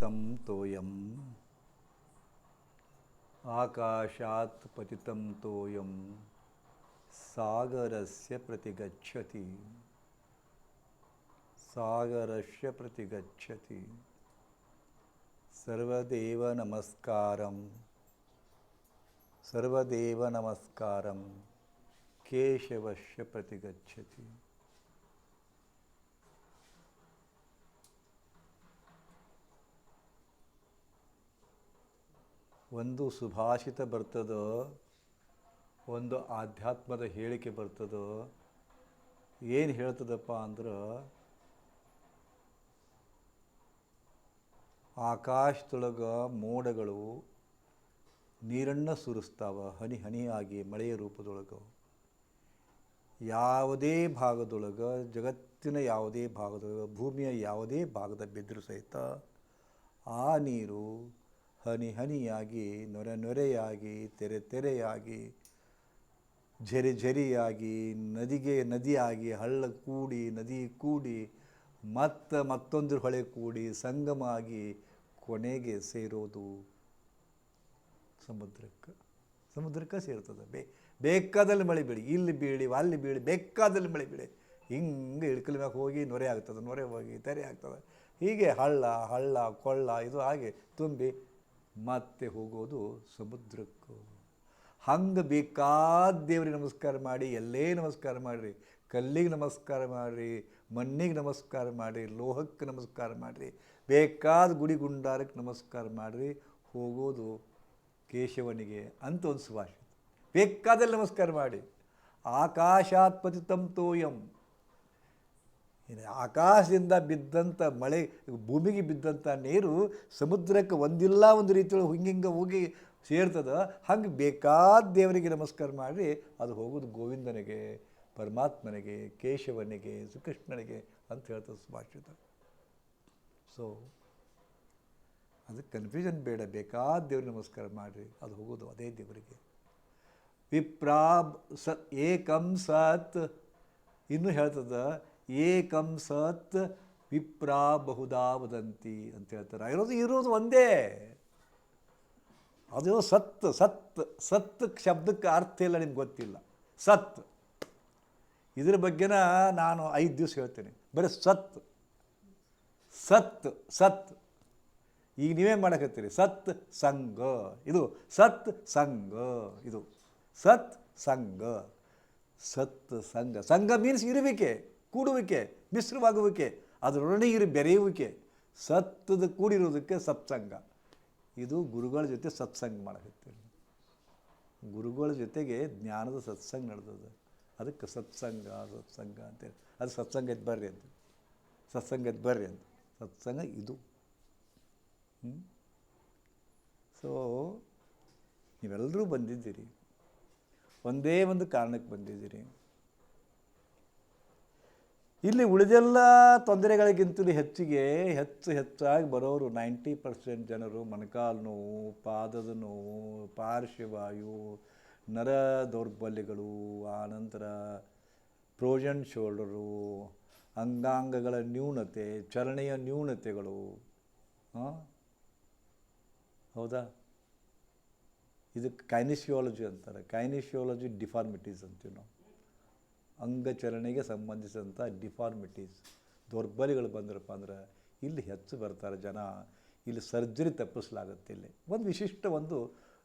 अनन्वितं तोयम्। आकाशात् पतितं तोयं सागरस्य प्रतिगच्छति सागरस्य प्रतिगच्छति सर्वदेव नमस्कारं। केशवस्य प्रतिगच्छति ಒಂದು ಸುಭಾಷಿತ ಬರ್ತದೋ, ಒಂದು ಆಧ್ಯಾತ್ಮದ ಹೇಳಿಕೆ ಬರ್ತದೋ, ಏನು ಹೇಳ್ತದಪ್ಪ ಅಂದ್ರೆ, ಆಕಾಶದೊಳಗೆ ಮೋಡಗಳು ನೀರನ್ನು ಸುರಿಸ್ತಾವ, ಹನಿ ಹನಿಯಾಗಿ ಮಳೆಯ ರೂಪದೊಳಗೆ. ಯಾವುದೇ ಭಾಗದೊಳಗೆ, ಜಗತ್ತಿನ ಯಾವುದೇ ಭಾಗದೊಳಗೆ, ಭೂಮಿಯ ಯಾವುದೇ ಭಾಗದ ಬಿದ್ದರೂ ಸಹಿತ ಆ ನೀರು ಹನಿ ಹನಿಯಾಗಿ, ನೊರೆ ನೊರೆಯಾಗಿ, ತೆರೆ ತೆರೆಯಾಗಿ, ಝರಿ ಝರಿಯಾಗಿ, ನದಿಗೆ ನದಿಯಾಗಿ, ಹಳ್ಳ ಕೂಡಿ, ನದಿ ಕೂಡಿ, ಮತ್ತು ಮತ್ತೊಂದು ಹೊಳೆ ಕೂಡಿ ಸಂಗಮ ಆಗಿ ಕೊನೆಗೆ ಸೇರೋದು ಸಮುದ್ರಕ್ಕೆ. ಸಮುದ್ರಕ್ಕೆ ಸೇರ್ತದೆ. ಬೇ, ಬೇಕಾದಲ್ಲಿ ಮಳೆ ಬೀಳಿ, ಇಲ್ಲಿ ಬೀಳಿ, ಅಲ್ಲಿ ಬೀಳಿ, ಬೇಕಾದಲ್ಲಿ ಮಳೆ ಬೀಳಿ, ಹಿಂಗೆ ಇಳ್ಕಲ್ ಮ್ಯಾಗ ಹೋಗಿ ನೊರೆ ಆಗ್ತದೆ, ನೊರೆ ಹೋಗಿ ತೆರೆ ಆಗ್ತದೆ. ಹೀಗೆ ಹಳ್ಳ ಹಳ್ಳ, ಕೊಳ್ಳ, ಇದು ಹಾಗೆ ತುಂಬಿ ಮತ್ತೆ ಹೋಗೋದು ಸಮುದ್ರಕ್ಕೂ. ಹಂಗೆ ಬೇಕಾದ ದೇವರಿಗೆ ನಮಸ್ಕಾರ ಮಾಡಿ, ಎಲ್ಲೇ ನಮಸ್ಕಾರ ಮಾಡಿರಿ, ಕಲ್ಲಿಗೆ ನಮಸ್ಕಾರ ಮಾಡಿರಿ, ಮಣ್ಣಿಗೆ ನಮಸ್ಕಾರ ಮಾಡಿರಿ, ಲೋಹಕ್ಕೆ ನಮಸ್ಕಾರ ಮಾಡಿರಿ, ಬೇಕಾದ ಗುಡಿ ಗುಂಡಾರಕ್ಕೆ ನಮಸ್ಕಾರ ಮಾಡಿರಿ, ಹೋಗೋದು ಕೇಶವನಿಗೆ ಅಂತ ಒಂದು ಸುಭಾಷಿತ. ಬೇಕಾದಲ್ಲಿ ನಮಸ್ಕಾರ ಮಾಡಿ. ಆಕಾಶಾತ್ಪತಿ ತಂ ತೋಯಂ. ಇನ್ನು ಆಕಾಶದಿಂದ ಬಿದ್ದಂಥ ಮಳೆ, ಭೂಮಿಗೆ ಬಿದ್ದಂಥ ನೀರು ಸಮುದ್ರಕ್ಕೆ ಒಂದಿಲ್ಲ ಒಂದು ರೀತಿಯೊಳಗೆ ಹಿಂಗಿಂಗೆ ಹೋಗಿ ಸೇರ್ತದೆ, ಹಂಗೆ ಬೇಕಾದ ದೇವರಿಗೆ ನಮಸ್ಕಾರ ಮಾಡಿ ಅದು ಹೋಗೋದು ಗೋವಿಂದನಿಗೆ, ಪರಮಾತ್ಮನಿಗೆ, ಕೇಶವನಿಗೆ, ಶ್ರೀಕೃಷ್ಣನಿಗೆ ಅಂತ ಹೇಳ್ತದೆ ಸುಭಾಷಿತ ಸೊ ಅದಕ್ಕೆ ಕನ್ಫ್ಯೂಷನ್ ಬೇಡ, ಬೇಕಾದ ದೇವ್ರಿಗೆ ನಮಸ್ಕಾರ ಮಾಡಿರಿ, ಅದು ಹೋಗೋದು ಅದೇ ದೇವರಿಗೆ. ವಿಪ್ರಾ ಸ ಏಕಂ ಸತ್, ಇನ್ನೂ ಹೇಳ್ತದ ಏಕಂ ಸತ್ ವಿಪ್ರಾ ಬಹುದಾ ವದಂತಿ ಅಂತ ಹೇಳ್ತಾರೆ. ಇರೋದು ಇರೋದು ಒಂದೇ. ಅದು ಸತ್ ಸತ್ ಸತ್ ಶಬ್ದಕ್ಕೆ ಅರ್ಥ ಇಲ್ಲ, ನಿಮ್ಗೆ ಗೊತ್ತಿಲ್ಲ. ಸತ್. ಇದ್ರ ಬಗ್ಗೆನ ನಾನು ಐದು ದಿವಸ ಹೇಳ್ತೇನೆ. ಬರೀ ಸತ್. ಸತ್ ಸತ್. ಈಗ ನೀವೇ ಮಾಡಕತ್ತೀರಿ ಸತ್, ಸಂಘ. ಇದು ಸತ್, ಸಂಘ. ಇದು ಸತ್, ಸಂಘ. ಸತ್, ಸಂಘ. ಸಂಘ ಮೀನ್ಸ್ ಇರುವಿಕೆ. ಕೂಡುವಿಕೆ, ಮಿಶ್ರವಾಗುವಿಕೆ ಅದರೊಡನೆ ಇರಿ ಬೆರೆಯುವಿಕೆ, ಸತ್ತದ ಕೂಡಿರೋದಕ್ಕೆ ಸತ್ಸಂಗ ಇದು ಗುರುಗಳ ಜೊತೆ ಸತ್ಸಂಗ ಮಾಡಕತ್ತೀವಿ ಗುರುಗಳ ಜೊತೆಗೆ ಜ್ಞಾನದ ಸತ್ಸಂಗ ನಡೆದದ. ಅದಕ್ಕೆ ಸತ್ಸಂಗ ಸತ್ಸಂಗ ಅಂತೇಳಿ. ಅದು ಸತ್ಸಂಗ ಎದ್ದು ಬರ್ರಿ ಅಂತ. ಸತ್ಸಂಗ ಎದ್ದು ಬರ್ರಿ ಅಂತ. ಸತ್ಸಂಗ ಇದು. ಸೊ ನೀವೆಲ್ಲರೂ ಬಂದಿದ್ದೀರಿ. ಒಂದೇ ಒಂದು ಕಾರಣಕ್ಕೆ ಬಂದಿದ್ದೀರಿ. ಇಲ್ಲಿ ಉಳಿದೆಲ್ಲ ತೊಂದರೆಗಳಿಗಿಂತಲೂ ಹೆಚ್ಚಿಗೆ ಹೆಚ್ಚು ಹೆಚ್ಚಾಗಿ ಬರೋರು ನೈಂಟಿ ಪರ್ಸೆಂಟ್ ಜನರು ಮೊಣಕಾಲು ನೋವು, ಪಾದದ ನೋವು ಪಾರ್ಶ್ವವಾಯು ನರ ದೌರ್ಬಲ್ಯಗಳು ಆನಂತರ ಪ್ರೋಜನ್ ಶೋಲ್ಡರು, ಅಂಗಾಂಗಗಳ ನ್ಯೂನತೆ, ಚಲನೆಯ ನ್ಯೂನತೆಗಳು ಹೌದಾ? ಇದಕ್ಕೆ ಕೈನಿಶಿಯಾಲಜಿ ಅಂತಾರೆ. ಕೈನಿಶಿಯಾಲಜಿ ಡಿಫಾರ್ಮಿಟೀಸ್ ಅಂತೀವಿ ನಾವು. ಅಂಗಚಲನೆಗೆ ಸಂಬಂಧಿಸಿದಂಥ ಡಿಫಾರ್ಮಿಟೀಸ್ ದೌರ್ಬಲ್ಯಗಳು ಬಂದ್ರಪ್ಪ ಅಂದ್ರೆ ಇಲ್ಲಿ ಹೆಚ್ಚು ಬರ್ತಾರೆ ಜನ. ಇಲ್ಲಿ ಸರ್ಜರಿ ತಪ್ಪಿಸಲಾಗುತ್ತೆ ಇಲ್ಲಿ. ಒಂದು ವಿಶಿಷ್ಟ ಒಂದು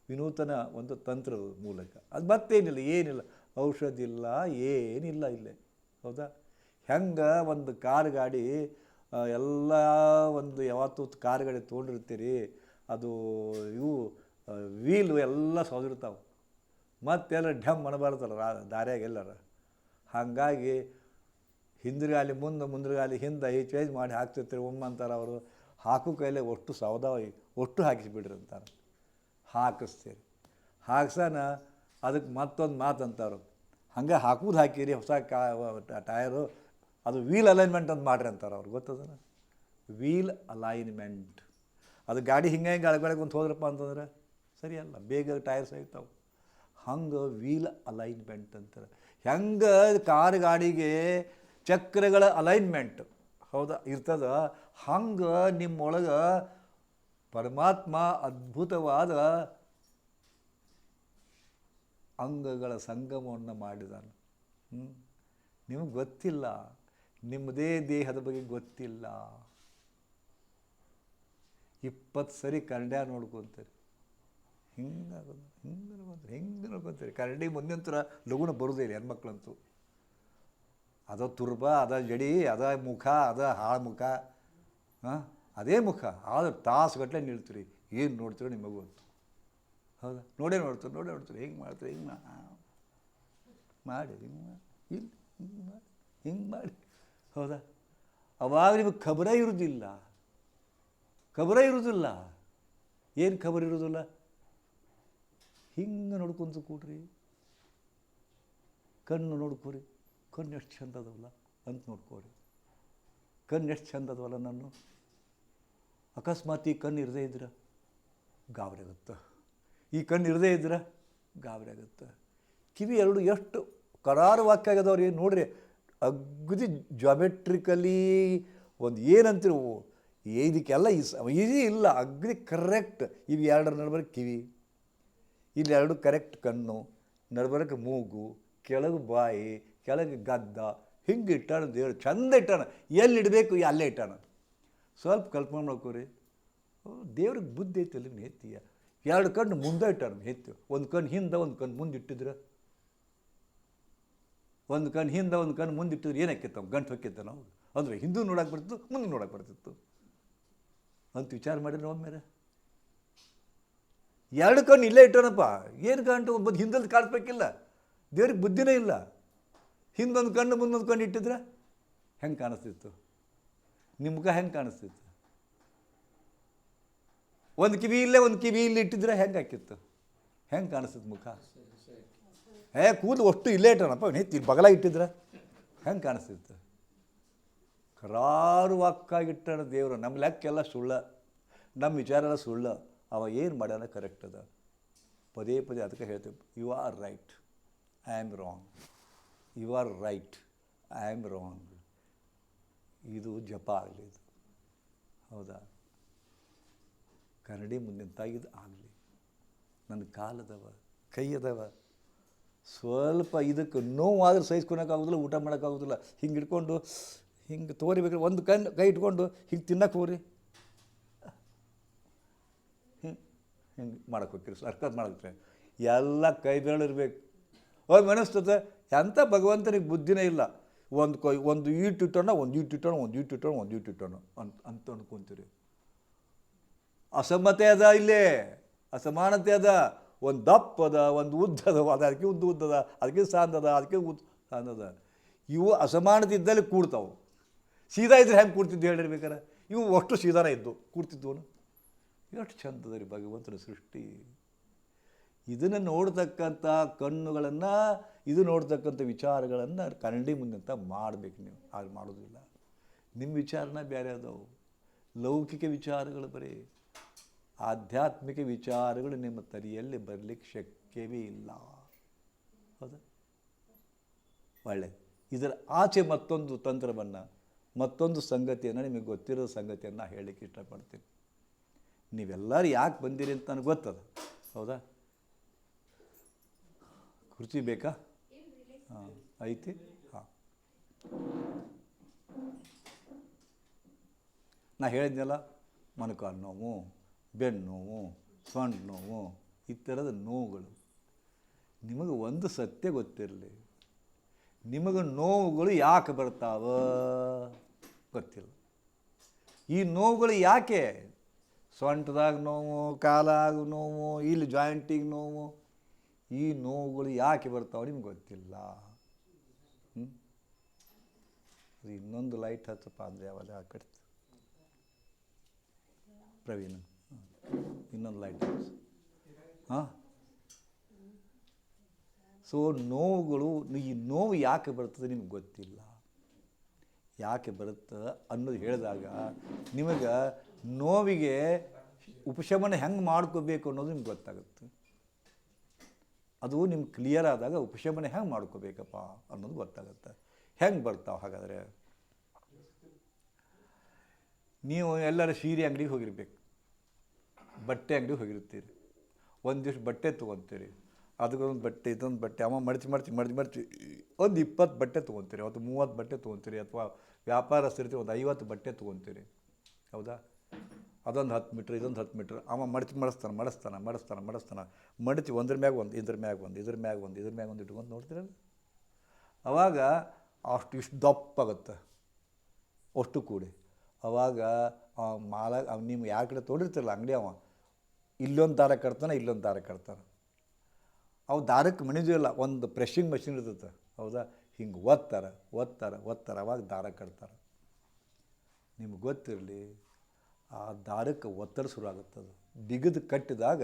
ವಿನೂತನ ಒಂದು ತಂತ್ರದ ಮೂಲಕ. ಅದು ಮತ್ತೇನಿಲ್ಲ, ಏನಿಲ್ಲ. ಔಷಧಿ ಇಲ್ಲ ಏನಿಲ್ಲ ಇಲ್ಲಿ. ಹೌದಾ? ಹೆಂಗೆ ಒಂದು ಕಾರ್ ಗಾಡಿ ಎಲ್ಲ ಒಂದು ಯಾವತ್ತು ಕಾರ್ ಗಾಡಿ ತೊಗೊಂಡಿರ್ತೀರಿ, ಅದು ಇವು ವೀಲು ಎಲ್ಲ ಸೋದಿರ್ತಾವೆ. ಮತ್ತೆಲ್ಲ ಢಮ್ ಮಾಡಬಾರ್ದಲ್ಲ ರಾ, ದಾರ್ಯಾಗ ಎಲ್ಲರ. ಹಾಗಾಗಿ ಹಿಂದಿರುಗಾಲಿ ಮುಂದೆ ಮುಂದಿರುಗಾಲಿ ಹಿಂದೆ ಈ ಚೇಂಜ್ ಮಾಡಿ ಹಾಕ್ತಿರ್ತೀರಿ ಒಮ್ಮೆ ಅಂತಾರೆ ಅವರು, ಹಾಕು ಕೈಲೇ ಒಟ್ಟು ಸೌದ ಒಟ್ಟು ಹಾಕಿಸಿಬಿಡ್ರಿ ಅಂತಾರೆ. ಹಾಕಿಸ್ತೀರಿ. ಹಾಕ್ಸನ ಅದಕ್ಕೆ ಮತ್ತೊಂದು ಮಾತು ಅಂತಾರೆ ಹಂಗೆ ಹಾಕುದು ಹಾಕಿರಿ ಹೊಸ ಕಾ ಟಯರು, ಅದು ವೀಲ್ ಅಲೈನ್ಮೆಂಟ್ ಅಂತ ಮಾಡ್ರಿ ಅಂತಾರೆ ಅವ್ರು, ಗೊತ್ತದನ? Wheel alignment. ಅದು ಗಾಡಿ ಹಿಂಗೆ ಹಿಂಗೆ ಅಳಗಡೆ ಒಂದು ಹೋದ್ರಪ್ಪ ಅಂತಂದ್ರೆ ಸರಿಯಲ್ಲ, ಬೇಗ ಟೈರ್ಸ್ ಹೋಗ್ತಾವೆ ಹಂಗೆ ವೀಲ್ ಅಲೈನ್ಮೆಂಟ್ ಅಂತಾರೆ. ಹೆಂಗೆ ಕಾರ್ ಗಾಡಿಗೆ ಚಕ್ರಗಳ ಅಲೈನ್ಮೆಂಟ್, ಹೌದಾ? ಇರ್ತದ. ಹಂಗೆ ನಿಮ್ಮೊಳಗೆ ಪರಮಾತ್ಮ ಅದ್ಭುತವಾದ ಅಂಗಗಳ ಸಂಗಮವನ್ನು ಮಾಡಿದಾನೆ? ನಿಮಗೆ ಗೊತ್ತಿಲ್ಲ. ನಿಮ್ಮದೇ ದೇಹದ ಬಗ್ಗೆ ಗೊತ್ತಿಲ್ಲ. ಇಪ್ಪತ್ತು ಸರಿ ಕನ್ನಡ ನೋಡ್ಕೊತೀರಿ. ಹಿಂಗಾಗೋದು. ಹಿಂಗೆ ನೋಡ್ಕೊಂತೀರಿ ಹೆಂಗೆ ನೋಡ್ಕೊತೀರಿ ಕರಡಿ ಮುಂದಿನ ಲಘುನ ಇಲ್ಲ ಹೆಣ್ಮಕ್ಳಂತೂ. ಅದ ತುರ್ಬ, ಅದ ಜಡಿ, ಅದ ಮುಖ, ಅದ ಹಾಳು ಮುಖ ಹಾಂ ಅದೇ ಮುಖ. ಆದ್ರೆ ತಾಸುಗಟ್ಟಲೆ ನಿಲ್ತೀರಿ. ಏನು ನೋಡ್ತೀರೋ ನಿಮಗೆ ಅಂತ. ಹೌದಾ? ನೋಡೇ ನೋಡ್ತಾರೆ, ನೋಡೇ ನೋಡ್ತೀರಿ. ಹೆಂಗೆ ಮಾಡ್ತೀರಿ, ಹಿಂಗೆ ಮಾಡಿ ಹಿಂಗೆ ಮಾಡಿ? ಇಲ್ಲ, ಹಿಂಗೆ ಮಾಡಿ ಹಿಂಗೆ ಮಾಡಿ. ಹೌದಾ? ಅವಾಗ ನಿಮಗೆ ಖಬರ ಇರುವುದಿಲ್ಲ ಖಬರ ಇರುವುದಿಲ್ಲ ಏನು ಖಬರ್ ಇರೋದಿಲ್ಲ? ಹಿಂಗೆ ನೋಡ್ಕೊಂತ ಕೂಡ್ರಿ. ಕಣ್ಣು ನೋಡ್ಕೋರಿ. ಕಣ್ಣು ಎಷ್ಟು ಚಂದ ಅದವಲ್ಲ ಅಂತ ನೋಡ್ಕೋರಿ. ಕಣ್ಣು ಎಷ್ಟು ಚಂದ ಅದವಲ್ಲ ನಾನು ಅಕಸ್ಮಾತ್ ಈ ಕಣ್ಣು ಇರದೇ ಇದ್ರೆ ಗಾಬರಿ ಆಗುತ್ತೆ. ಈ ಕಣ್ಣು ಇರದೇ ಇದ್ರೆ ಗಾಬರಿ ಆಗುತ್ತೆ. ಕಿವಿ ಎರಡು ಎಷ್ಟು ಕರಾರು ವಾಕ್ಯ ಆಗ್ಯದವ್ರಿ ನೋಡ್ರಿ, ಅಗ್ದಿ ಜಾಮೆಟ್ರಿಕಲಿ ಒಂದು ಏನಂತೀರಿ ಇದಕ್ಕೆಲ್ಲ ಇದು ಇಲ್ಲ, ಅಗ್ದಿ ಕರೆಕ್ಟ್ ಇವು ಎರಡರ ನಡುವೆ ಕಿವಿ. ಇಲ್ಲಿ ಎರಡು ಕರೆಕ್ಟ್ ಕಣ್ಣು ನಡ್ಬರಕ್ಕೆ ಮೂಗು, ಕೆಳಗೆ ಬಾಯಿ, ಕೆಳಗೆ ಗದ್ದ, ಹಿಂಗೆ ಇಟ್ಟಾಣ ದೇವ್ರು, ಚಂದ ಇಟ್ಟಾಣ ಎಲ್ಲಿ ಇಡಬೇಕು ಅಲ್ಲೇ ಇಟ್ಟಾಣ ಸ್ವಲ್ಪ ಕಲ್ಪನೆ ಮಾಡ್ಕೋರಿ. ದೇವ್ರಿಗೆ ಬುದ್ಧಿ ಐತಲ್ಲಿ ಹೆತ್ತಿಯ ಎರಡು ಕಣ್ಣು ಮುಂದೆ ಇಟ್ಟಾನ ಹೆತ್ತು ಒಂದು ಕಣ್ಣು ಹಿಂದೆ, ಒಂದು ಕಣ್ಣು ಮುಂದೆ ಇಟ್ಟಿದ್ರೆ. ಒಂದು ಕಣ್ಣು ಹಿಂದೆ, ಒಂದು ಕಣ್ಣು ಮುಂದೆ ಇಟ್ಟಿದ್ರೆ ಏನಕ್ಕಿತ್ತು ಗಂಟು ಹೊಕ್ಕಿತ್ತ ನಾವು ಅಂದರೆ ಹಿಂದೂ ನೋಡಕ್ಕೆ ಬರ್ತಿತ್ತು, ಮುಂದೆ ನೋಡಕ್ಕೆ ಬರ್ತಿತ್ತು. ಅಂತ ವಿಚಾರ ಮಾಡಿದ್ರೆ ಒಮ್ಮೆರೆ. ಎರಡು ಕಣ್ಣು ಇಲ್ಲೇ ಇಟ್ಟನಪ್ಪ. ಏನು ಕಾಣ್ತು ಒಬ್ಬ ಹಿಂದಲ್ಲಿ ಕಾಣಿಸ್ಬೇಕಿಲ್ಲ. ದೇವ್ರಿಗೆ ಬುದ್ಧಿನೇ ಇಲ್ಲ. ಹಿಂದೊಂದು ಕಣ್ಣು ಮುಂದೊಂದು ಕಣ್ಣು ಇಟ್ಟಿದ್ರೆ ಹೆಂಗೆ ಕಾಣಿಸ್ತಿತ್ತು? ನಿಮ್ಮ ಮುಖ ಹೆಂಗೆ ಕಾಣಿಸ್ತಿತ್ತು? ಒಂದು ಕಿವಿ ಇಲ್ಲೇ, ಒಂದು ಕಿವಿ ಇಲ್ಲಿ ಇಟ್ಟಿದ್ರೆ ಹೆಂಗೆ ಹಾಕಿತ್ತು? ಹೆಂಗೆ ಕಾಣಿಸ್ತಿತ್ತು ಮುಖ? ಹೇ ಕೂದಲು ಅಷ್ಟು ಇಲ್ಲೇ ಇಟ್ಟನಪ್ಪ. ನೆತ್ತಿ ಬಗಲ ಇಟ್ಟಿದ್ರೆ ಹೆಂಗೆ ಕಾಣಿಸ್ತಿತ್ತು? ಕರಾರುವಾಕ್ಕಾಗಿಟ್ಟಾನ ದೇವರು. ನಮ್ಮ ಲೆಕ್ಕೆಲ್ಲ ಸುಳ್ಳ. ನಮ್ಮ ವಿಚಾರ ಎಲ್ಲ ಸುಳ್ಳ. ಅವ ಏನು ಮಾಡ್ಯಾನ ಕರೆಕ್ಟ್ ಅದ? ಪದೇ ಪದೇ ಅದಕ್ಕೆ ಹೇಳ್ತೇವೆ you are right I am wrong you are right I am wrong ಇದು ಜಪ ಆಗಲಿ ಇದು. ಹೌದಾ? ಕನ್ನಡಿ ಮುಂದಿಂತಾಗಿದ್ದು ಆಗಲಿ. ನನ್ನ ಕಾಲದವ ಕೈ ಅದಾವ ಸ್ವಲ್ಪ ಇದಕ್ಕೆ ನೋವಾದ್ರೆ ಸಹಿಸ್ಕೊಳಕ್ಕಾಗೋದಿಲ್ಲ, ಊಟ ಮಾಡೋಕ್ಕಾಗೋದಿಲ್ಲ. ಹಿಂಗೆ ಇಟ್ಕೊಂಡು ಹಿಂಗೆ ತೋರಿಬೇಕು ಒಂದು ಕಣ್ಣು, ಕೈ ಇಟ್ಕೊಂಡು ಹಿಂಗೆ ತಿನ್ನಕ್ಕೆ ಹೋಗ್ರಿ ಹಿಂಗೆ ಹಿಂಗೆ ಮಾಡಕ್ಕೆ ಹೋಗ್ತೀರಿ ಸರ್ಕಸ್ ಮಾಡಕ್ಕೆ ಎಲ್ಲ ಕೈ ಓ ಮನಸ್ತದೆ ಎಂಥ ಭಗವಂತನಿಗೆ ಬುದ್ಧಿನೇ ಇಲ್ಲ. ಒಂದು ಕೈ, ಒಂದು ಈಟ್ ಇಟ್ಟೋಣ, ಒಂದು ಈಟ್ ಇಟ್ಟೋಣ, ಒಂದು ಈಟ್ ಇಟ್ಟೋಣ, ಒಂದು ಈಟ್ ಇಟ್ಟೋಣ ಅಂತ ಅಂತ ಅನ್ಕೊಂತೀರಿ. ಅಸಮತೆ ಅದ ಇಲ್ಲೇ. ಅಸಮಾನತೆ ಅದ. ಒಂದು ದಪ್ಪ ಅದ, ಒಂದು ಉದ್ದ ಅದ ಅದು ಅದಕ್ಕೆ ಉದ್ದ ಉದ್ದದ ಅದಕ್ಕೆ ಸಾಂದದ ಅದ, ಅದಕ್ಕೆ ಉದ್ದ ಸಾಂದದ ಇವು ಅಸಮಾನತೆ ಇದ್ದಲ್ಲಿ ಕೂಡ್ತಾವೆ. ಸೀದಾ ಇದ್ರೆ ಹೆಂಗೆ ಕೂಡ್ತಿದ್ದು ಹೇಳಿರ್ಬೇಕಾರೆ? ಇವು ಅಷ್ಟು ಸೀದಾರ ಇದ್ದು ಕೂಡ್ತಿದ್ವು ಎಷ್ಟು ಚಂದದ ರೀ ಭಗವಂತನ ಸೃಷ್ಟಿ. ಇದನ್ನು ನೋಡ್ತಕ್ಕಂಥ ಕಣ್ಣುಗಳನ್ನು, ಇದು ನೋಡ್ತಕ್ಕಂಥ ವಿಚಾರಗಳನ್ನು ಕನ್ನಡಿ ಮುಂದೆ ಅಂತ ಮಾಡಬೇಕು ನೀವು. ಹಾಗೆ ಮಾಡೋದಿಲ್ಲ. ನಿಮ್ಮ ವಿಚಾರನ ಬೇರೆ ಅದಾವು. ಲೌಕಿಕ ವಿಚಾರಗಳು ಬರೀ ಆಧ್ಯಾತ್ಮಿಕ ವಿಚಾರಗಳು ನಿಮ್ಮ ತಲೆಯಲ್ಲಿ ಬರಲಿಕ್ಕೆ ಶಕ್ಯವೇ ಇಲ್ಲ. ಹೌದಾ? ಒಳ್ಳೆ. ಇದರ ಆಚೆ ಮತ್ತೊಂದು ತಂತ್ರವನ್ನು, ಮತ್ತೊಂದು ಸಂಗತಿಯನ್ನು ನಿಮಗೆ ಗೊತ್ತಿರೋ ಸಂಗತಿಯನ್ನು ಹೇಳಲಿಕ್ಕೆ ಇಷ್ಟಪಡ್ತೀನಿ. ನೀವೆಲ್ಲರೂ ಯಾಕೆ ಬಂದಿರಿ ಅಂತ ನನಗೆ ಗೊತ್ತದ? ಹೌದಾ? ಕುರ್ಚಿ ಬೇಕಾ? ಹಾಂ, ಐತಿ? ಹಾಂ. ನಾ ಹೇಳಿದ್ನಲ್ಲ, ಮೊಣಕಾಲು ನೋವು, ಬೆನ್ನು ನೋವು, ಸೊಂಟ ನೋವು, ಈ ಥರದ ನೋವುಗಳು. ನಿಮಗೆ ಒಂದು ಸತ್ಯ ಗೊತ್ತಿರಲಿ. ನಿಮಗೆ ನೋವುಗಳು ಯಾಕೆ ಬರ್ತಾವ? ಗೊತ್ತಿಲ್ಲ. ಈ ನೋವುಗಳು ಯಾಕೆ ಸೊಂಟದಾಗ ನೋವು, ಕಾಲಾಗ ನೋವು, ಇಲ್ಲಿ ಜಾಯಿಂಟಿಗೆ ನೋವು, ಈ ನೋವುಗಳು ಯಾಕೆ ಬರ್ತಾವೆ ನಿಮ್ಗೆ ಗೊತ್ತಿಲ್ಲ? ಅದು ಇನ್ನೊಂದು ಲೈಟ್ ಹಚ್ಚಪ್ಪ ಅಂದರೆ ಯಾವಾಗ ಆ ಕಡೆ ಪ್ರವೀಣ್. ಇನ್ನೊಂದು ಲೈಟ್ ಹಚ್ಚು ಹಾಂ ಸೊ ನೋವುಗಳು, ಈ ನೋವು ಯಾಕೆ ಬರ್ತದೆ ನಿಮ್ಗೆ ಗೊತ್ತಿಲ್ಲ ಯಾಕೆ ಬರುತ್ತೆ ಅನ್ನೋದು ಹೇಳಿದಾಗ ನಿಮಗೆ ನೋವಿಗೆ ಉಪಶಮನ ಹೆಂಗೆ ಮಾಡ್ಕೋಬೇಕು ಅನ್ನೋದು ನಿಮ್ಗೆ ಗೊತ್ತಾಗುತ್ತೆ. ಅದು ನಿಮ್ಗೆ ಕ್ಲಿಯರ್ ಆದಾಗ ಉಪಶಮನ ಹೆಂಗೆ ಮಾಡ್ಕೋಬೇಕಪ್ಪ ಅನ್ನೋದು ಗೊತ್ತಾಗುತ್ತೆ. ಹೆಂಗೆ ಬರ್ತಾವೆ ಹಾಗಾದರೆ? ನೀವು ಎಲ್ಲರ ಸೀರೆ ಅಂಗಡಿಗೆ ಹೋಗಿರ್ಬೇಕು. ಬಟ್ಟೆ ಅಂಗಡಿಗೆ ಹೋಗಿರ್ತೀರಿ. ಒಂದು ದಿವ್ಸ ಬಟ್ಟೆ ತೊಗೊತೀರಿ. ಅದಕ್ಕೊಂದು ಬಟ್ಟೆ, ಇದೊಂದು ಬಟ್ಟೆ ಅಮ್ಮ ಮಡಚಿ ಮಡಚಿ ಮಡಚಿ ಮಡಚಿ, ಒಂದು ಇಪ್ಪತ್ತು ಬಟ್ಟೆ ತೊಗೊತೀರಿ ಅಥವಾ ಮೂವತ್ತು ಬಟ್ಟೆ ತೊಗೊತೀರಿ, ಅಥವಾ ವ್ಯಾಪಾರಸ್ಥರಿರ್ತೀವಿ ಒಂದು ಐವತ್ತು ಬಟ್ಟೆ ತೊಗೊತೀರಿ. ಹೌದಾ? ಅದೊಂದು ಹತ್ತು ಮೀಟ್ರ್, ಇದೊಂದು ಹತ್ತು ಮೀಟ್ರ್. ಅವ ಮಡಚಿ, ಮಡಿಸ್ತಾನೆ ಮಡಿಸ್ತಾನೆ ಮಡಿಸ್ತಾನೆ ಮಡಿಸ್ತಾನೆ. ಮಡಚಿ ಒಂದ್ರ ಮ್ಯಾಗ ಒಂದು, ಇದ್ರ ಮ್ಯಾಗ ಒಂದು, ಇದ್ರ ಮ್ಯಾಗ ಒಂದು, ಇದ್ರ ಮ್ಯಾಗ ಒಂದು ಇಟ್ಕೊಂಡು ನೋಡ್ತೀರಲ್ಲ ಅವಾಗ ಅಷ್ಟು ಇಷ್ಟು ದಪ್ಪಾಗುತ್ತೆ ಅಷ್ಟು ಕೂಡಿ. ಅವಾಗ ಮಾಲ ಅವ ನೀವು ಯಾರ ಕಡೆ ತೊಗೊಂಡಿರ್ತಿರಲ್ಲ ಅಂಗಡಿ ಅವ, ಇಲ್ಲೊಂದು ದಾರ ಕಟ್ತಾನೆ, ಇಲ್ಲೊಂದು ದಾರ ಕಟ್ತಾನೆ. ಅವು ದಾರಕ್ಕೆ ಮಣಿದು ಇಲ್ಲ, ಒಂದು ಪ್ರೆಷಿಂಗ್ ಮಷಿನ್ ಇರ್ತೈತೆ. ಹೌದಾ? ಹಿಂಗೆ ಒತ್ತಾರೆ ಒತ್ತಾರೆ ಒತ್ತಾರೆ, ಅವಾಗ ದಾರ ಕಟ್ತಾರೆ. ನಿಮ್ಗೆ ಗೊತ್ತಿರಲಿ ಆ ದಾರಕ್ಕೆ ಒತ್ತಡ ಶುರು ಆಗುತ್ತದೆ ಬಿಗಿದು ಕಟ್ಟಿದಾಗ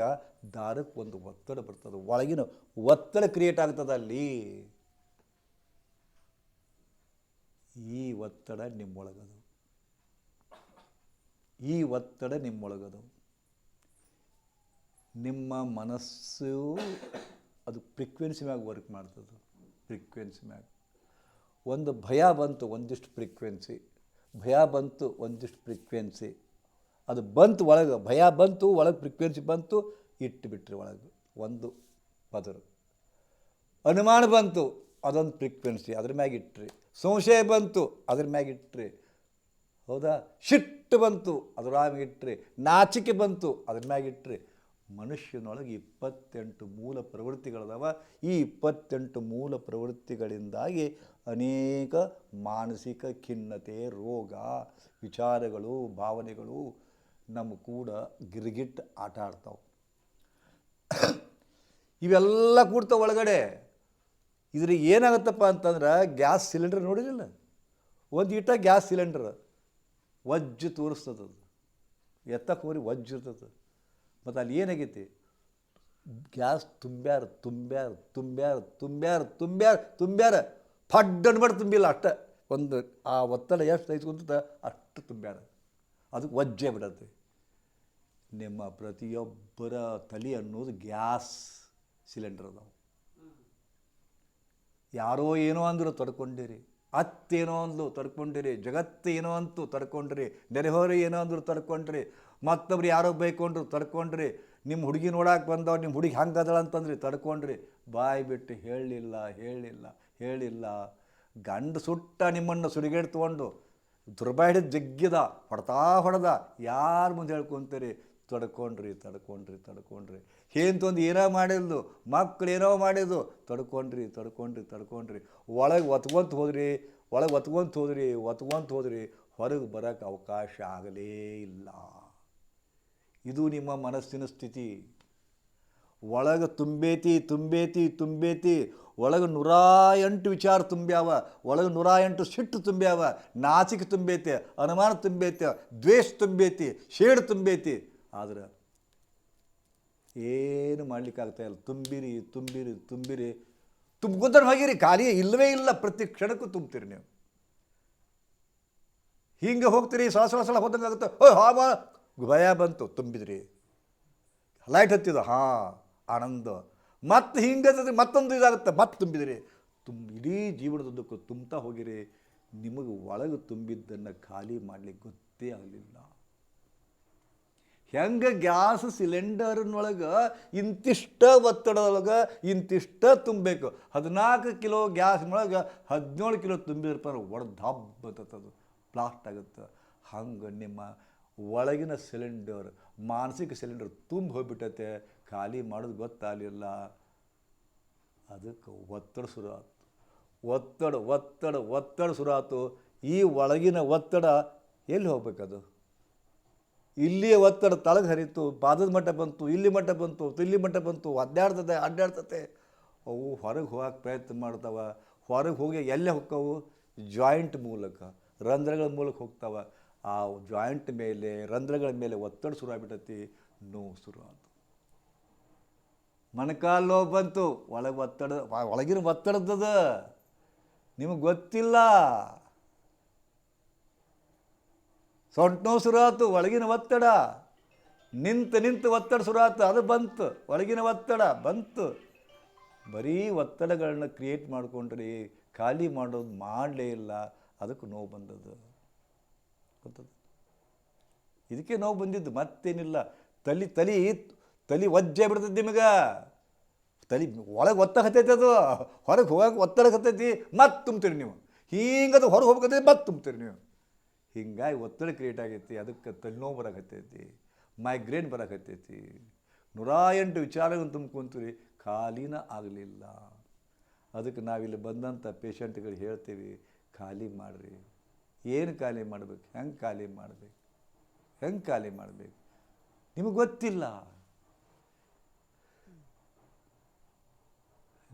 ದಾರಕ್ಕೆ ಒಂದು ಒತ್ತಡ ಬರ್ತದೆ. ಒಳಗಿನ ಒತ್ತಡ ಕ್ರಿಯೇಟ್ ಆಗ್ತದೆ ಅಲ್ಲಿ. ಈ ಒತ್ತಡ ನಿಮ್ಮೊಳಗದು. ಈ ಒತ್ತಡ ನಿಮ್ಮೊಳಗದು. ನಿಮ್ಮ ಮನಸ್ಸು ಅದು ಫ್ರೀಕ್ವೆನ್ಸಿ ಮ್ಯಾಗ ವರ್ಕ್ ಮಾಡ್ತದೆ. ಫ್ರೀಕ್ವೆನ್ಸಿ ಮ್ಯಾಗ. ಒಂದು ಭಯ ಬಂತು, ಒಂದಿಷ್ಟು ಫ್ರೀಕ್ವೆನ್ಸಿ ಭಯ ಬಂತು, ಒಂದಿಷ್ಟು ಫ್ರೀಕ್ವೆನ್ಸಿ ಅದು ಬಂತು ಒಳಗೆ, ಭಯ ಬಂತು, ಒಳಗೆ ಫ್ರೀಕ್ವೆನ್ಸಿ ಬಂತು, ಇಟ್ಟು ಬಿಟ್ರಿ ಒಳಗೆ. ಒಂದು ಪದರು. ಅನುಮಾನ ಬಂತು, ಅದೊಂದು ಫ್ರೀಕ್ವೆನ್ಸಿ ಅದ್ರ ಮ್ಯಾಗ ಇಟ್ರಿ. ಸಂಶಯ ಬಂತು, ಅದ್ರ ಮ್ಯಾಗ ಇಟ್ರಿ. ಹೌದಾ? ಶಿಟ್ಟು ಬಂತು ಅದ್ರ ಮ್ಯಾಗ ನಾಚಿಕೆ ಬಂತು, ಅದ್ರ ಮ್ಯಾಗ ಇಟ್ರಿ. ಮನುಷ್ಯನೊಳಗೆ ಇಪ್ಪತ್ತೆಂಟು ಮೂಲ ಪ್ರವೃತ್ತಿಗಳದಾವ. ಈ ಇಪ್ಪತ್ತೆಂಟು ಮೂಲ ಪ್ರವೃತ್ತಿಗಳಿಂದಾಗಿ ಅನೇಕ ಮಾನಸಿಕ ಖಿನ್ನತೆ, ರೋಗ, ವಿಚಾರಗಳು, ಭಾವನೆಗಳು ನಮ್ಮ ಕೂಡ ಗಿರ್ಗಿಟ್ ಆಟ ಆಡ್ತಾವೆ. ಇವೆಲ್ಲ ಕೂಡ್ತಾವೆ ಒಳಗಡೆ. ಇದ್ರಿಗೆ ಏನಾಗುತ್ತಪ್ಪ ಅಂತಂದ್ರೆ ಗ್ಯಾಸ್ ಸಿಲಿಂಡರ್ ನೋಡಿರಲಿಲ್ಲ? ಒಂದು ಇಟ್ಟ ಗ್ಯಾಸ್ ಸಿಲಿಂಡರ್, ವಜ್ಜು ತೋರಿಸ್ತದದು ಅದು. ಎತ್ತಕ್ಕೆ ಹೋರಿ ವಜ್ಜು ಇರ್ತದೆ. ಮತ್ತು ಅಲ್ಲಿ ಏನಾಗೈತಿ? ಗ್ಯಾಸ್ ತುಂಬ್ಯಾರ ತುಂಬ್ಯಾರ ತುಂಬ್ಯಾರ ತುಂಬ್ಯಾರ ತುಂಬ್ಯಾರ ತುಂಬ್ಯಾರ. ಫಡ್ ಅನ್ಬಾರ್ದು ತುಂಬಿಲ್ಲ ಅಷ್ಟ. ಒಂದು ಆ ಒತ್ತಡ ಎಷ್ಟು ಸಹಿಸ್ಕೊಂತ ಅಷ್ಟು ತುಂಬ್ಯಾರ. ಅದು ವಜ್ಜೆ ಬಿಡತ್ತೆ. ನಿಮ್ಮ ಪ್ರತಿಯೊಬ್ಬರ ತಲೆ ಅನ್ನೋದು ಗ್ಯಾಸ್ ಸಿಲಿಂಡರ್ ಅದಾವೆ. ಯಾರೋ ಏನೋ ಅಂದರು ತಡ್ಕೊಂಡಿರಿ ಅತ್ತೇನೋ ಅಂದ್ಲು ತಡ್ಕೊಂಡಿರಿ, ಜಗತ್ತು ಏನೋ ಅಂತೂ ತಡ್ಕೊಂಡ್ರಿ, ನೆರೆಹೊರೆ ಏನೋ ಅಂದ್ರು ತಡ್ಕೊಂಡ್ರಿ, ಮತ್ತೊಬ್ರು ಯಾರೋ ಬೈಕೊಂಡ್ರು ತಡ್ಕೊಂಡ್ರಿ ನಿಮ್ಮ ಹುಡುಗಿ ನೋಡಕ್ಕೆ ಬಂದವ್ರು ನಿಮ್ಮ ಹುಡುಗಿ ಹಂಗೆ ಅದಳ ಅಂತಂದ್ರಿ ತಡ್ಕೊಂಡ್ರಿ. ಬಾಯಿ ಬಿಟ್ಟು ಹೇಳಲಿಲ್ಲ ಹೇಳಿಲ್ಲ ಹೇಳಿಲ್ಲ. ಗಂಡು ಸುಟ್ಟ ನಿಮ್ಮನ್ನು ಸುಡಿಗೇಡ್ ತೊಗೊಂಡು ದುರ್ಬಾಹಿಡಿದ ಜಗ್ಗಿದ, ಹೊಡ್ತಾ ಹೊಡೆದ, ಯಾರು ಮುಂದೆ ಹೇಳ್ಕೊಂತೀರಿ? ತಡ್ಕೊಂಡ್ರಿ ತಡ್ಕೊಂಡ್ರಿ ತಡ್ಕೊಂಡ್ರಿ. ಏಂತೊಂದು ಏನೋ ಮಾಡಿದ್ದು ಮಕ್ಳು ಏನೋ ಮಾಡಿದ್ದು ತಡ್ಕೊಂಡ್ರಿ ತಡ್ಕೊಂಡ್ರಿ ತಡ್ಕೊಂಡ್ರಿ. ಒಳಗೆ ಒತ್ಕೊಂತ ಹೋದ್ರಿ, ಒಳಗೆ ಒತ್ಕೊಂತ ಹೋದ್ರಿ ಒತ್ಕೊಂತ ಹೋದ್ರಿ, ಹೊರಗೆ ಬರೋಕ್ಕೆ ಅವಕಾಶ ಆಗಲೇ ಇಲ್ಲ. ಇದು ನಿಮ್ಮ ಮನಸ್ಸಿನ ಸ್ಥಿತಿ. ಒಳಗೆ ತುಂಬೇತಿ ತುಂಬೇತಿ ತುಂಬೇತಿ. ಒಳಗೆ ನೂರ ಎಂಟು ವಿಚಾರ ತುಂಬ್ಯಾವ, ಒಳಗೆ ನೂರ ಎಂಟು ಸಿಟ್ಟು ತುಂಬ್ಯಾವ. ನಾಚಿಕೆ ತುಂಬೈತೆ, ಅನುಮಾನ ತುಂಬೈತೆ, ದ್ವೇಷ ತುಂಬೈತಿ, ಶೇಡ್ ತುಂಬೈತಿ. ಆದ್ರೆ ಏನು ಮಾಡಲಿಕ್ಕಾಗ್ತಾ ಇಲ್ಲ ತುಂಬಿರಿ ತುಂಬಿರಿ ತುಂಬಿರಿ. ತುಂಬ್ಕೊಂತಾರೆ ಹೋಗಿರಿ ಖಾಲಿ ಇಲ್ಲವೇ ಇಲ್ಲ. ಪ್ರತಿ ಕ್ಷಣಕ್ಕೂ ತುಂಬ್ತೀರಿ ನೀವು. ಹಿಂಗೆ ಹೋಗ್ತೀರಿ ಸಲ ಸಲ ಸಲ ಹೋದಂಗೆ ಆಗುತ್ತೆ. ಓ, ಹಾ ಭಯ ಬಂತು, ತುಂಬಿದ್ರಿ. ಲೈಟ್ ಹತ್ತಿದ, ಹಾಂ, ಆನಂದ. ಮತ್ತೆ ಹಿಂಗೆ ಮತ್ತೊಂದು ಇದಾಗುತ್ತೆ, ಮತ್ತೆ ತುಂಬಿದ್ರಿ. ತುಂಬ, ಇಡೀ ಜೀವನದುದ್ದಕ್ಕೂ ತುಂಬ್ತಾ ಹೋಗಿರಿ. ನಿಮಗೆ ಒಳಗೆ ತುಂಬಿದ್ದನ್ನು ಖಾಲಿ ಮಾಡಲಿಕ್ಕೆ ಗೊತ್ತೇ ಆಗಲಿಲ್ಲ. ಹೆಂಗೆ ಗ್ಯಾಸ್ ಸಿಲಿಂಡರ್ನೊಳಗೆ ಇಂತಿಷ್ಟ ಒತ್ತಡದೊಳಗೆ ಇಂತಿಷ್ಟ ತುಂಬಬೇಕು. ಹದಿನಾಲ್ಕು ಕಿಲೋ ಗ್ಯಾಸ್ನೊಳಗೆ ಹದಿನೇಳು ಕಿಲೋ ತುಂಬಿದ್ರಪ್ಪ ಒಡೆದು ಅದು ಬ್ಲಾಸ್ಟ್ ಆಗುತ್ತೆ. ಹಂಗೆ ನಿಮ್ಮ ಒಳಗಿನ ಸಿಲಿಂಡರ್, ಮಾನಸಿಕ ಸಿಲಿಂಡರ್ ತುಂಬಿ ಹೋಗ್ಬಿಟ್ಟೈತೆ. ಖಾಲಿ ಮಾಡೋದು ಗೊತ್ತಾಗಲಿಲ್ಲ. ಅದಕ್ಕೆ ಒತ್ತಡ ಶುರು ಆಯ್ತು ಒತ್ತಡ ಒತ್ತಡ ಒತ್ತಡ ಶುರು ಆಯ್ತು ಈ ಒಳಗಿನ ಒತ್ತಡ ಎಲ್ಲಿ ಹೋಗ್ಬೇಕದು? ಇಲ್ಲಿಯ ಒತ್ತಡ ತಳಗೆ ಹರಿತು, ಪಾದದ ಮಟ್ಟ ಬಂತು, ಇಲ್ಲಿ ಮಟ್ಟ ಬಂತು ಇಲ್ಲಿ ಮಟ್ಟ ಬಂತು ಅಡ್ಡಾಡ್ತದೆ. ಅಡ್ಡಾಡ್ತತೆ ಅವು ಹೊರಗೆ ಹೋಗಕ್ಕೆ ಪ್ರಯತ್ನ ಮಾಡ್ತಾವ. ಹೊರಗೆ ಹೋಗಿ ಎಲ್ಲೇ ಹೋಗ್ತಾವು ಜಾಯಿಂಟ್ ಮೂಲಕ, ರಂಧ್ರಗಳ ಮೂಲಕ ಹೋಗ್ತಾವ. ಆ ಜಾಯಿಂಟ್ ಮೇಲೆ, ರಂಧ್ರಗಳ ಮೇಲೆ ಒತ್ತಡ ಶುರು ಆಗ್ಬಿಟ್ಟತಿ ನೋವು ಶುರು ಆಯಿತು ಮೊಣಕಾಲು ಬಂತು. ಒಳಗೆ ಒತ್ತಡ, ಒಳಗಿನ ಒತ್ತಡದದ ನಿಮಗೆ ಗೊತ್ತಿಲ್ಲ. ಸೊಂಟ ನೋವು ಶುರು ಆಯ್ತು ಒಳಗಿನ ಒತ್ತಡ. ನಿಂತು ನಿಂತು ಒತ್ತಡ ಆಯ್ತು ಅದು ಬಂತು. ಒಳಗಿನ ಒತ್ತಡ ಬಂತು. ಬರೀ ಒತ್ತಡಗಳನ್ನ ಕ್ರಿಯೇಟ್ ಮಾಡ್ಕೊಂಡ್ರಿ, ಖಾಲಿ ಮಾಡೋದು ಮಾಡಲೇ ಇಲ್ಲ, ಅದಕ್ಕೆ ನೋವು ಬಂದದ್ದು. ಇದಕ್ಕೆ ನೋವು ಬಂದಿದ್ದು ಮತ್ತೇನಿಲ್ಲ. ತಲೆ ತಲೆ ತಲೆ ಒಜ್ಜೆ ಬಿಡ್ತದೆ ನಿಮಗೆ. ತಲೆ ಒಳಗೆ ಒತ್ತಾಗತ್ತೈತಿ ಅದು. ಹೊರಗೆ ಹೋಗಕ್ಕೆ ಒತ್ತಡಕತ್ತೈತಿ, ಮತ್ತೆ ತುಂಬ್ತೀರಿ ನೀವು. ಹಿಂಗದು ಹೊರಗೆ ಹೋಗ್ಬೇಕಂತೈತಿ ಮತ್ತೆ ತುಂಬ್ತೀರಿ ನೀವು. ಹಿಂಗಾಗಿ ಒತ್ತಡ ಕ್ರಿಯೇಟ್ ಆಗೈತಿ, ಅದಕ್ಕೆ ತಲೆನೋವು ಬರಕತ್ತೈತಿ ಮೈಗ್ರೇನ್ ಬರಕತ್ತೈತಿ. ನೂರ ಎಂಟು ವಿಚಾರಗಳನ್ನು ತುಂಬ್ಕೊಂತೀರಿ ಖಾಲಿನ ಆಗಲಿಲ್ಲ. ಅದಕ್ಕೆ ನಾವಿಲ್ಲಿ ಬಂದಂಥ ಪೇಷಂಟ್ಗಳು ಹೇಳ್ತೀವಿ, ಖಾಲಿ ಮಾಡಿರಿ. ಏನು ಖಾಲಿ ಮಾಡಬೇಕು? ಹೆಂಗೆ ಖಾಲಿ ಮಾಡಬೇಕು? ಹೆಂಗೆ ಖಾಲಿ ಮಾಡಬೇಕು? ನಿಮಗೆ ಗೊತ್ತಿಲ್ಲ.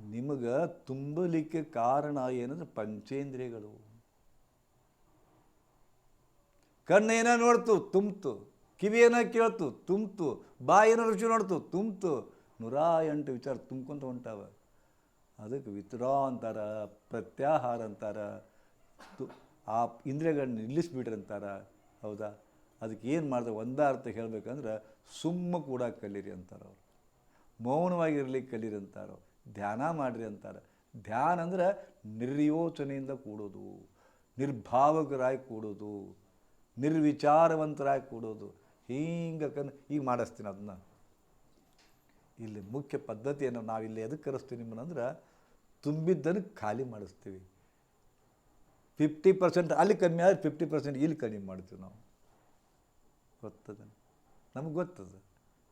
ನಿಮಗೆ ತುಂಬಲಿಕ್ಕೆ ಕಾರಣ ಏನಂದ್ರೆ ಪಂಚೇಂದ್ರಿಯಗಳು. ಕಣ್ಣು ಏನ ನೋಡ್ತು, ತುಂಬ್ತು. ಕಿವಿ ಏನೋ ಕೇಳ್ತು, ತುಂಬ್ತು. ಬಾಯಿ ಏನೋ ರುಚಿ ನೋಡ್ತು, ತುಂಬ್ತು. ನೂರ ಎಂಟು ವಿಚಾರ ತುಂಬ್ಕೊಂತ ಹೊಂಟಾವ. ಅದಕ್ಕೆ ವಿತ್ಡ್ರಾ ಅಂತಾರ ಪ್ರತ್ಯಾಹಾರ ಅಂತಾರ. ತು- ಆ ಇಂದ್ರಿಯಗಳನ್ನ ನಿಲ್ಲಿಸ್ಬಿಟ್ರಿ ಅಂತಾರ. ಹೌದಾ? ಅದಕ್ಕೆ ಏನು ಮಾಡಿದ್ರೆ ಒಂದೇ ಅರ್ಥ ಹೇಳ್ಬೇಕಂದ್ರೆ ಸುಮ್ಮ ಕೂಡ ಕಲೀರಿ ಅಂತಾರೆ ಅವರು. ಮೌನವಾಗಿರ್ಲಿಕ್ಕೆ ಕಲೀರಿ ಅಂತಾರೋ ಧ್ಯಾನ ಮಾಡಿರಿ ಅಂತಾರೆ. ಧ್ಯಾನ ಅಂದ್ರೆ ನಿರ್ಯೋಚನೆಯಿಂದ ಕೂಡೋದು. ನಿರ್ಭಾವಕರಾಗಿ ಕೂಡೋದು. ನಿರ್ವಿಚಾರವಂತರಾಗಿ ಕೂಡೋದು. ಹಿಂಗೆ ಕನ್ ಈಗ ಮಾಡಿಸ್ತೀನಿ ಅದನ್ನ ಇಲ್ಲಿ ಮುಖ್ಯ ಪದ್ಧತಿಯನ್ನು ನಾವಿಲ್ಲಿ ಎದಕ್ಕೆ ಕರೆಸ್ತೀವಿ ನಿಮ್ಮನ್ನಂದ್ರೆ ತುಂಬಿದ್ದನ್ನು ಖಾಲಿ ಮಾಡಿಸ್ತೀವಿ. ಫಿಫ್ಟಿ ಪರ್ಸೆಂಟ್ ಅಲ್ಲಿ ಕಮ್ಮಿ ಆದರೆ ಫಿಫ್ಟಿ ಪರ್ಸೆಂಟ್ ಇಲ್ಲಿ ಕಡಿಮೆ ಮಾಡ್ತೀವಿ ನಾವು. ಗೊತ್ತದ? ನಮಗೆ ಗೊತ್ತದ?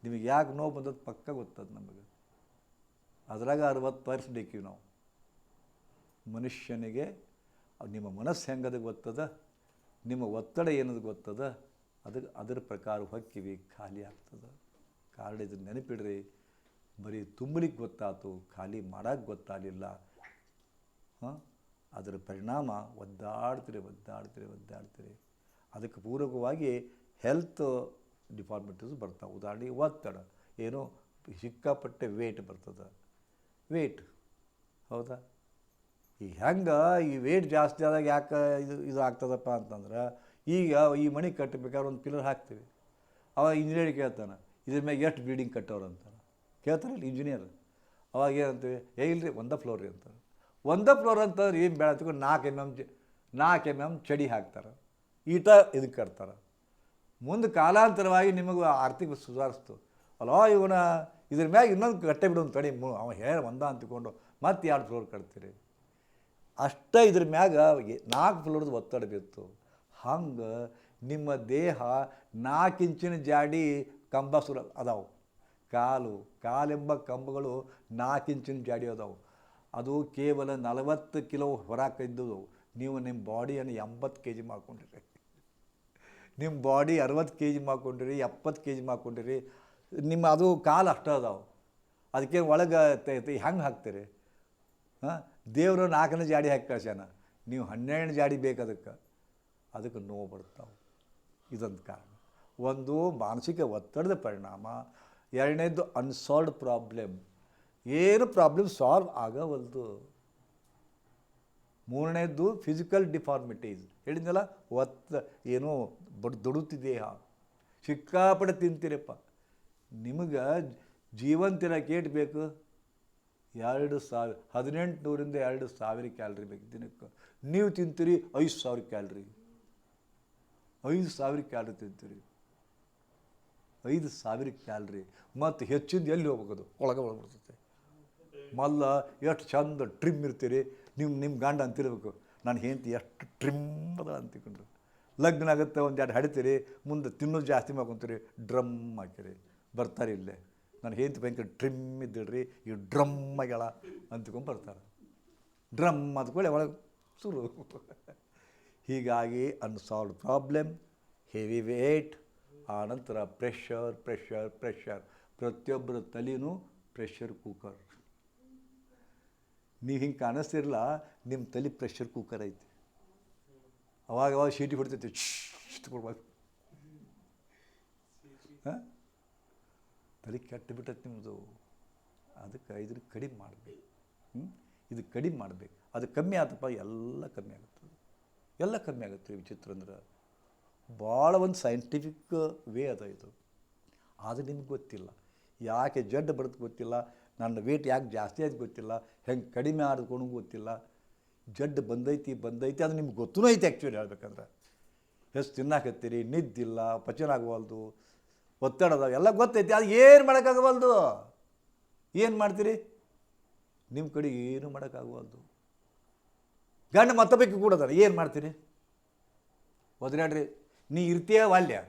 ನಿಮಗೆ ಯಾಕೆ ನೋವು ಬಂದದ್ದು ಪಕ್ಕ ಗೊತ್ತದ ನಮಗೆ? ಅದ್ರಾಗ ಅರವತ್ತು ಪರ್ಸೆಂಟ್ ಇಕ್ಕೀವಿ ನಾವು. ಮನುಷ್ಯನಿಗೆ, ನಿಮ್ಮ ಮನಸ್ಸು ಹೆಂಗದ ಗೊತ್ತದ? ನಿಮ್ಮ ಒತ್ತಡ ಏನದು ಗೊತ್ತದ? ಅದಕ್ಕೆ ಅದರ ಪ್ರಕಾರ ಹೊಕ್ಕಿವಿ ಖಾಲಿ ಆಗ್ತದೆ. ಕಾರಣ ಇದನ್ನು ನೆನಪಿಡ್ರಿ, ಬರೀ ತುಂಬಲಿಕ್ಕೆ ಗೊತ್ತಾಯ್ತು ಖಾಲಿ ಮಾಡೋಕ್ಕೆ ಗೊತ್ತಾಗಲಿಲ್ಲ. ಹಾಂ? ಅದರ ಪರಿಣಾಮ ಒದ್ದಾಡ್ತೀರಿ ಒದ್ದಾಡ್ತೀರಿ ಒದ್ದಾಡ್ತೀರಿ. ಅದಕ್ಕೆ ಪೂರಕವಾಗಿ ಹೆಲ್ತ್ ಡಿಪಾರ್ಟ್ಮೆಂಟಸ್ ಬರ್ತಾವೆ. ಉದಾಹರಣೆಗೆ ಒತ್ತಡ. ಏನೋ ಸಿಕ್ಕಾಪಟ್ಟೆ ವೇಟ್ ಬರ್ತದೆ. ವೇಟ್ ಹೌದಾ? ಈ ಹೆಂಗೆ ಈ ವೇಟ್ ಜಾಸ್ತಿ ಆದಾಗ ಯಾಕೆ ಇದು ಇದು ಆಗ್ತದಪ್ಪ ಅಂತಂದ್ರೆ, ಈಗ ಈ ಮಣಿ ಕಟ್ಟಬೇಕಾದ್ರೆ ಒಂದು ಪಿಲ್ಲರ್ ಹಾಕ್ತೀವಿ. ಅವಾಗ ಇಂಜಿನಿಯರ್ ಕೇಳ್ತಾನೆ, ಇದ್ರ ಮೇಲೆ ಎಷ್ಟು ಬಿಲ್ಡಿಂಗ್ ಕಟ್ಟೋರು ಅಂತಾನೆ. ಕೇಳ್ತಾರಲ್ಲ ಇಂಜಿನಿಯರ್ ಅವಾಗ ಏನಂತೀವಿ, ಏ ಇಲ್ರಿ, ಒಂದೇ ಫ್ಲೋರ್ ರೀ ಅಂತಾರೆ ಒಂದೇ ಫ್ಲೋರ್ ಅಂತಂದ್ರೆ ಏನು ಬೇಡ ತಗೊಂಡು ನಾಲ್ಕು ಎಂ ಎಂ ನಾಲ್ಕು ಎಂ ಎಂ ಚಡಿ ಹಾಕ್ತಾರೆ. ಈಟ ಇದಕ್ಕೆ ಕಟ್ತಾರೆ. ಮುಂದೆ ಕಾಲಾಂತರವಾಗಿ ನಿಮಗೆ ಆರ್ಥಿಕ ಸುಧಾರಿಸ್ತು. ಅಲ್ಲೋ ಇವನ ಇದ್ರ ಮ್ಯಾಗ ಇನ್ನೊಂದು ಕಟ್ಟೆ ಬಿಡೋನು ತಡಿ ಮು, ಅವ ಹೇಳ, ಒಂದ ಅಂತ್ಕೊಂಡು ಮತ್ತೆ ಎರಡು ಫ್ಲೋರ್ ಕಟ್ತೀರಿ. ಅಷ್ಟೇ ಇದ್ರ ಮ್ಯಾಗ ನಾಲ್ಕು ಫ್ಲೋರ್ದು ಒತ್ತಡ ಬಿತ್ತು. ಹಂಗೆ ನಿಮ್ಮ ದೇಹ ನಾಲ್ಕು ಇಂಚಿನ ಜಾಡಿ ಕಂಬ ಸುರ ಅದಾವು. ಕಾಲು, ಕಾಲೆಂಬ ಕಂಬಗಳು ನಾಲ್ಕು ಇಂಚಿನ ಜಾಡಿ ಅದಾವು. ಅದು ಕೇವಲ ನಲವತ್ತು ಕಿಲೋ ಹೊರಕಿದ್ದು ನೀವು ನಿಮ್ಮ ಬಾಡಿಯನ್ನು ಎಂಬತ್ತು ಕೆ ಜಿ ಮಾಡ್ಕೊಂಡಿರಿ. ನಿಮ್ಮ ಬಾಡಿ ಅರವತ್ತು ಕೆ ಜಿ ಮಾಡ್ಕೊಂಡಿರಿ, ಎಪ್ಪತ್ತು ಕೆ ಜಿ ಮಾಡ್ಕೊಂಡಿರಿ. ನಿಮ್ಮ ಅದು ಕಾಲು ಅಷ್ಟು ಅದಾವೆ. ಅದಕ್ಕೆ ಒಳಗೆ ಹೆಂಗೆ ಹಾಕ್ತೀರಿ? ದೇವರು ನಾಲ್ಕನೇ ಜಾಡಿ ಹಾಕಿ ಕಳ್ಸ್ಯಾನ. ನೀವು ಹನ್ನೆರಡು ಜಾಡಿ ಬೇಕದಕ್ಕೆ, ಅದಕ್ಕೆ ನೋವು ಬರ್ತಾವೆ ಇದೊಂದು ಕಾರಣ. ಒಂದು ಮಾನಸಿಕ ಒತ್ತಡದ ಪರಿಣಾಮ. ಎರಡನೇದು ಅನ್ಸಾಲ್ವ್ಡ್ ಪ್ರಾಬ್ಲಮ್ ಏನು ಪ್ರಾಬ್ಲಮ್ ಸಾಲ್ವ್ ಆಗವಲ್ದು. ಮೂರನೇದು ಫಿಸಿಕಲ್ ಡಿಫಾರ್ಮಿಟೀಸ್ ಹೇಳಿದ್ನಲ್ಲ, ಒತ್ತ, ಏನೋ ಬಡ್ ದೇಹ. ಸಿಕ್ಕಾಪಟ್ಟೆ ತಿಂತೀರಪ್ಪ. ನಿಮಗೆ ಜೀವಂತಿರಕ್ಕೆ ಏಟ್ ಬೇಕು? ಎರಡು ಸಾವಿರ ಹದಿನೆಂಟು ನೂರಿಂದ ಎರಡು ಸಾವಿರ ಕ್ಯಾಲ್ರಿ ಬೇಕು ದಿನಕ್ಕೆ. ನೀವು ತಿಂತೀರಿ ಐದು ಸಾವಿರ ಕ್ಯಾಲ್ರಿ. ಐದು ಸಾವಿರ ಕ್ಯಾಲ್ರಿ ತಿಂತೀರಿ. ಐದು ಸಾವಿರ ಕ್ಯಾಲ್ರಿ. ಮತ್ತು ಹೆಚ್ಚಿಂದ ಎಲ್ಲಿ ಹೋಗ್ಬೇಕದು? ಒಳಗೆ ಒಳಗೆ ಮಲ್ಲ ಎಷ್ಟು ಚಂದ ಟ್ರಿಮ್ ಇರ್ತೀರಿ. ನಿಮ್ಮ ನಿಮ್ಮ ಗಂಡ ಅಂತಿರ್ಬೇಕು ನಾನು ಹೆಂಡತಿ ಎಷ್ಟು ಟ್ರಿಮ್ ಅದ ಅಂತಿಕೊಂಡ್ರು ಲಗ್ನ ಆಗುತ್ತೆ ಒಂದು ಎರಡು ಹಡಿತೀರಿ. ಮುಂದೆ ತಿನ್ನೋದು ಜಾಸ್ತಿ ಮಾಡ್ಕೊತೀರಿ. ಡ್ರಮ್ ಹಾಕಿರಿ ಬರ್ತಾರೆ ಇಲ್ಲೇ. ನಾನು ಹೆಂಡತಿ ಭಯಂಕರ ಟ್ರಿಮ್ ಇದ್ದಿಡ್ರಿ ಈ ಡ್ರಮ್ ಆಗ್ಯಾಳ ಅಂತ್ಕೊಂಡು ಬರ್ತಾರೆ ಡ್ರಮ್ ಅಂದ್ಕೊಳ್ಳಿ ಒಳಗೆ ಶುರು ಹೀಗಾಗಿ ಅನ್ಸಾಲ್ವ್ ಪ್ರಾಬ್ಲಮ್ ಹೆವಿ ವೇಟ್ ಆನಂತರ ಪ್ರೆಷರ್ ಪ್ರೆಷರ್ ಪ್ರೆಷರ್ ಪ್ರತಿಯೊಬ್ಬರ ತಲೆನೂ ಪ್ರೆಷರ್ ಕುಕ್ಕರ್ ನೀವು ಹಿಂಗೆ ಕಾಣಿಸ್ತಿರಲ್ಲ ನಿಮ್ಮ ತಲೆ ಪ್ರೆಷರ್ ಕುಕ್ಕರ್ ಐತಿ ಅವಾಗ ಅವಾಗ ಶೀಟಿ ಹೊಡಿತೈತಿ ಕೊಡ್ಬೇಕು ಹಾಂ ತಲೆ ಕೆಟ್ಟು ಬಿಟ್ಟೈತೆ ನಿಮ್ಮದು ಅದಕ್ಕೆ ಇದನ್ನ ಕಡಿಮೆ ಮಾಡಬೇಕು. ಹ್ಞೂ ಇದು ಕಡಿಮೆ ಮಾಡಬೇಕು. ಅದು ಕಮ್ಮಿ ಆತಪ್ಪ, ಎಲ್ಲ ಕಮ್ಮಿ ಆಗುತ್ತೆ. ಎಲ್ಲ ಕಮ್ಮಿ ಆಗುತ್ತೆ ವಿಚಿತ್ರ ಅಂದ್ರೆ. ಭಾಳ ಒಂದು ಸೈಂಟಿಫಿಕ್ ವೇ ಅದ ಇದು. ಅದು ನಿಮ್ಗೆ ಗೊತ್ತಿಲ್ಲ. ಯಾಕೆ ಜಡ್ಡು ಬರುತ್ತೆ ಗೊತ್ತಿಲ್ಲ? ನನ್ನ ವೇಟ್ ಯಾಕೆ ಜಾಸ್ತಿ ಆಯ್ತು ಗೊತ್ತಿಲ್ಲ? ಹೆಂಗೆ ಕಡಿಮೆ ಆಡ್ಕೊಂಡು ಗೊತ್ತಿಲ್ಲ? ಜಡ್ಡು ಬಂದೈತಿ ಬಂದೈತಿ, ಅದು ನಿಮ್ಗೆ ಗೊತ್ತೂ ಐತೆ ಆ್ಯಕ್ಚುಲಿ ಹೇಳ್ಬೇಕಂದ್ರೆ. ಎಷ್ಟು ತಿನ್ನಾಕತ್ತೀರಿ? ನಿದ್ದಿಲ್ಲ ಪಚನ ಆಗವಲ್ದು ಒತ್ತಡ ಅದಾವ ಎಲ್ಲ ಗೊತ್ತೈತಿ. ಅದು ಏನು ಮಾಡೋಕ್ಕಾಗವಲ್ದು? ಏನು ಮಾಡ್ತೀರಿ? ನಿಮ್ಮ ಕಡೆ ಏನು ಮಾಡೋಕ್ಕಾಗವಲ್ದು? ಗಂಡ ಮತ್ತೊಬ್ಬಕ್ಕೆ ಕೂಡ ಅದಾರ ಏನು ಮಾಡ್ತೀರಿ? ಒದರಾಡ್ರಿ. ನೀ ಇರ್ತೀಯ ವಾಲ್ಯ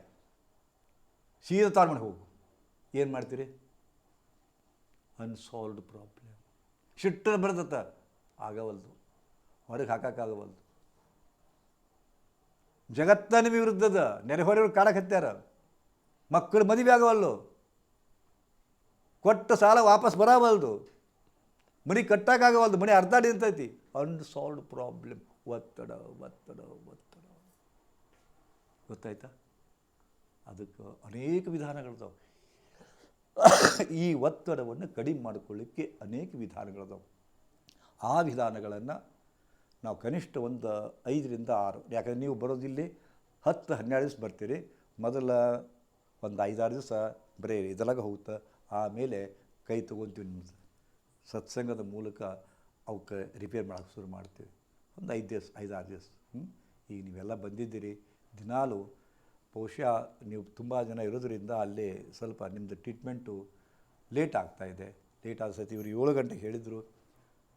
ಸೀದಾ ತಾಳ್ಮನೆ ಹೋಗು ಏನು ಮಾಡ್ತೀರಿ? ಅನ್ಸಾಲ್ವ್ಡ್ ಪ್ರಾಬ್ಲಮ್ ಸಿಟ್ಟ ಬರ್ತತ್ತ ಆಗವಲ್ದು. ಹೊರಗೆ ಹಾಕೋಕ್ಕಾಗವಲ್ದು. ಜಗತ್ತನ ವಿರುದ್ಧದ ನೆರೆಹೊರೆಯವ್ರು ಕಾಡಕ್ಕೆ ಹತ್ಯಾರ. ಮಕ್ಕಳು ಮದುವೆ ಆಗವಲ್ಲು ಕೊಟ್ಟ ಸಾಲ ವಾಪಸ್ ಬರವಲ್ದು. ಮನೆ ಕಟ್ಟಕ್ಕಾಗವಲ್ದು ಮನೆ ಅರ್ಧ ನಿಂತೈತಿ. ಅನ್ಸಾಲ್ವ್ಡ್ ಪ್ರಾಬ್ಲಮ್ ಒತ್ತಡ ಒತ್ತಡ ಒತ್ತಡ. ಗೊತ್ತಾಯ್ತಾ? ಅದಕ್ಕೆ ಅನೇಕ ವಿಧಾನಗಳಿದಾವೆ. ಈ ಒತ್ತಡವನ್ನು ಕಡಿಮೆ ಮಾಡಿಕೊಳ್ಳಿಕ್ಕೆ ಅನೇಕ ವಿಧಾನಗಳಿದಾವೆ. ಆ ವಿಧಾನಗಳನ್ನು ನಾವು ಕನಿಷ್ಠ ಒಂದು ಐದರಿಂದ ಆರು. ಯಾಕಂದ್ರೆ ನೀವು ಬರೋದಿಲ್ಲಿ ಹತ್ತು ಹನ್ನೆರಡು ದಿವಸ ಬರ್ತೀರಿ. ಮೊದಲ ಒಂದು ಐದಾರು ದಿವಸ ಬರೀ ಇದರಾಗ ಹೋಗುತ್ತೆ ಆಮೇಲೆ ಕೈ ತೊಗೊತೀವಿ ನಿಮ್ಮದು ಸತ್ಸಂಗದ ಮೂಲಕ ಅವಕ್ಕೆ ರಿಪೇರ್ ಮಾಡೋಕ್ಕೆ ಶುರು ಮಾಡ್ತೀವಿ. ಒಂದು ಐದು ದಿವಸ, ಐದಾರು ದಿವಸ ಹ್ಞೂ ಈಗ ನೀವೆಲ್ಲ ಬಂದಿದ್ದೀರಿ, ದಿನಾಲು ಬಹುಶಃ ನೀವು ತುಂಬ ಜನ ಇರೋದ್ರಿಂದ ಅಲ್ಲಿ ಸ್ವಲ್ಪ ನಿಮ್ಮದು ಟ್ರೀಟ್ಮೆಂಟು ಲೇಟ್ ಆಗ್ತಾಯಿದೆ ಲೇಟ್ ಆದ ಸಹಿತ ಇವರು ಏಳು ಗಂಟೆಗೆ ಹೇಳಿದರು,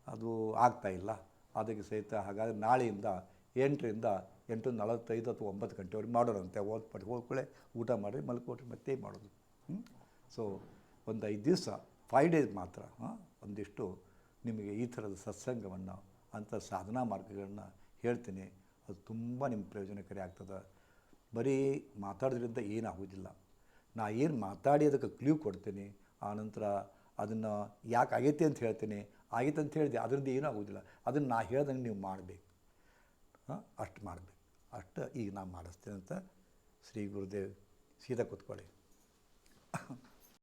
ಅದು ಆಗ್ತಾ ಇಲ್ಲ. ಅದಕ್ಕೆ ಸಹಿತ ಹಾಗಾದರೆ ನಾಳೆಯಿಂದ ಎಂಟರಿಂದ ಎಂಟು ನಲವತ್ತೈದು ಅಥವಾ ಒಂಬತ್ತು ಗಂಟೆವರೆಗೆ ಮಾಡೋರಂತೆ. ಓದ್ಪಟ್ಟು ಹೋಗ್ಕೊಳ್ಳೆ ಊಟ ಮಾಡಿ ಮಲ್ಕೊಟ್ರೆ ಮತ್ತೆ ಮಾಡೋದು. ಸೊ ಒಂದು ಐದು ದಿವಸ ಫೈವ್ ಡೇಸ್ ಮಾತ್ರ ಒಂದಿಷ್ಟು ನಿಮಗೆ ಈ ಥರದ ಸತ್ಸಂಗವನ್ನು, ಅಂಥ ಸಾಧನಾ ಮಾರ್ಗಗಳನ್ನ ಹೇಳ್ತೀನಿ. ಅದು ತುಂಬ ನಿಮ್ಮ ಪ್ರಯೋಜನಕಾರಿ ಆಗ್ತದೆ. ಬರೀ ಮಾತಾಡೋದ್ರಿಂದ ಏನಾಗೋದಿಲ್ಲ ನಾ ಏನು ಮಾತಾಡಿ ಅದಕ್ಕೆ ಕ್ಲೂ ಕೊಡ್ತೀನಿ ಆನಂತರ ಅದನ್ನು ಯಾಕೆ ಆಗೈತೆ ಅಂತ ಹೇಳ್ತೀನಿ. ಆಗೈತೆ ಅಂತ ಹೇಳಿದೆ, ಅದರಿಂದ ಏನೂ ಆಗೋದಿಲ್ಲ ಅದನ್ನು ನಾ ಹೇಳ್ದಂಗೆ ನೀವು ಮಾಡಬೇಕು. ಅಷ್ಟು ಮಾಡಬೇಕು. ಅಷ್ಟು ಈಗ ನಾನು ಮಾಡಿಸ್ತೇನೆ ಅಂತ ಶ್ರೀ ಗುರುದೇವ್ ಸೀದಾ ಕೂತ್ಕೊಳ್ಳಿ.